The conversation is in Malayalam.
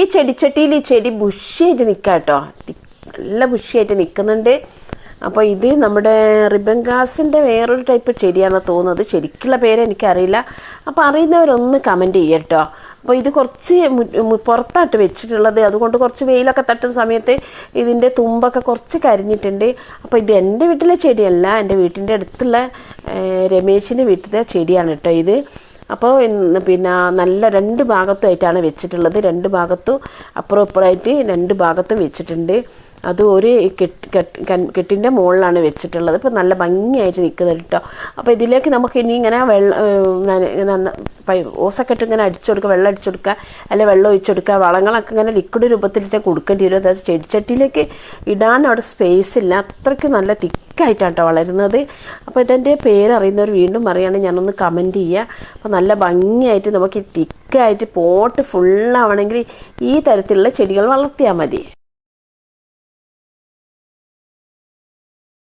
ഈ ചെടിച്ചട്ടിയിൽ ഈ ചെടി ബുഷിയായിട്ട് നിൽക്കാം കേട്ടോ നല്ല ബുഷിയായിട്ട് നിൽക്കുന്നുണ്ട് അപ്പോൾ ഇത് നമ്മുടെ റിബൺ ഗ്രാസിന്റെ വേറൊരു ടൈപ്പ് ചെടിയാണെന്ന് തോന്നുന്നത്. ശരിക്കുള്ള പേര് എനിക്കറിയില്ല. അപ്പോൾ അറിയുന്നവരൊന്ന് കമന്റ് ചെയ്യുക കേട്ടോ അപ്പോൾ ഇത് കുറച്ച് പുറത്തായിട്ട് വെച്ചിട്ടുള്ളത്. അതുകൊണ്ട് കുറച്ച് വെയിലൊക്കെ തട്ടുന്ന സമയത്ത് ഇതിന്റെ തുമ്പൊക്കെ കുറച്ച് കരിഞ്ഞിട്ടുണ്ട്. അപ്പോൾ ഇത് എന്റെ വീട്ടിലെ ചെടിയല്ല. എന്റെ വീട്ടിന്റെ അടുത്തുള്ള രമേശിന്റെ വീട്ടിലെ ചെടിയാണ് കേട്ടോ ഇത്. അപ്പോൾ പിന്നെ നല്ല രണ്ട് ഭാഗത്തുമായിട്ടാണ് വെച്ചിട്ടുള്ളത്. രണ്ട് ഭാഗത്തും അപ്പുറം ഇപ്പുറമായിട്ട് രണ്ട് ഭാഗത്തും വെച്ചിട്ടുണ്ട്. അത് ഒരു കെട്ട് കെട്ട് കെട്ടിന്റെ മുകളിലാണ് വെച്ചിട്ടുള്ളത്. ഇപ്പോൾ നല്ല ഭംഗിയായിട്ട് നിൽക്കുന്നത് കേട്ടോ അപ്പോൾ ഇതിലേക്ക് നമുക്ക് ഇനി ഇങ്ങനെ വെള്ളം ഓസൊക്കെ ഇട്ട് ഇങ്ങനെ അടിച്ചു കൊടുക്കുക വെള്ളം അടിച്ചു കൊടുക്കുക അല്ലെ വെള്ളം ഒഴിച്ചു കൊടുക്കുക വളങ്ങളൊക്കെ ഇങ്ങനെ ലിക്വിഡ് രൂപത്തിലിട്ട് കൊടുക്കേണ്ടി വരും. അതായത് ചെടിച്ചട്ടിയിലേക്ക് ഇടാൻ അവിടെ സ്പേസ് ഇല്ല. അത്രയ്ക്ക് നല്ല തിക്കായിട്ടാണ് കേട്ടോ വളരുന്നത്. അപ്പോൾ ഇതിന്റെ പേരറിയുന്നവർ വീണ്ടും പറയുകയാണെങ്കിൽ ഞാനൊന്ന് കമന്റ് ചെയ്യുക അപ്പോൾ നല്ല ഭംഗിയായിട്ട് നമുക്ക് തിക്കായിട്ട് പോട്ട് ഫുള്ളാവണമെങ്കിൽ ഈ തരത്തിലുള്ള ചെടികൾ വളർത്തിയാൽ മതി.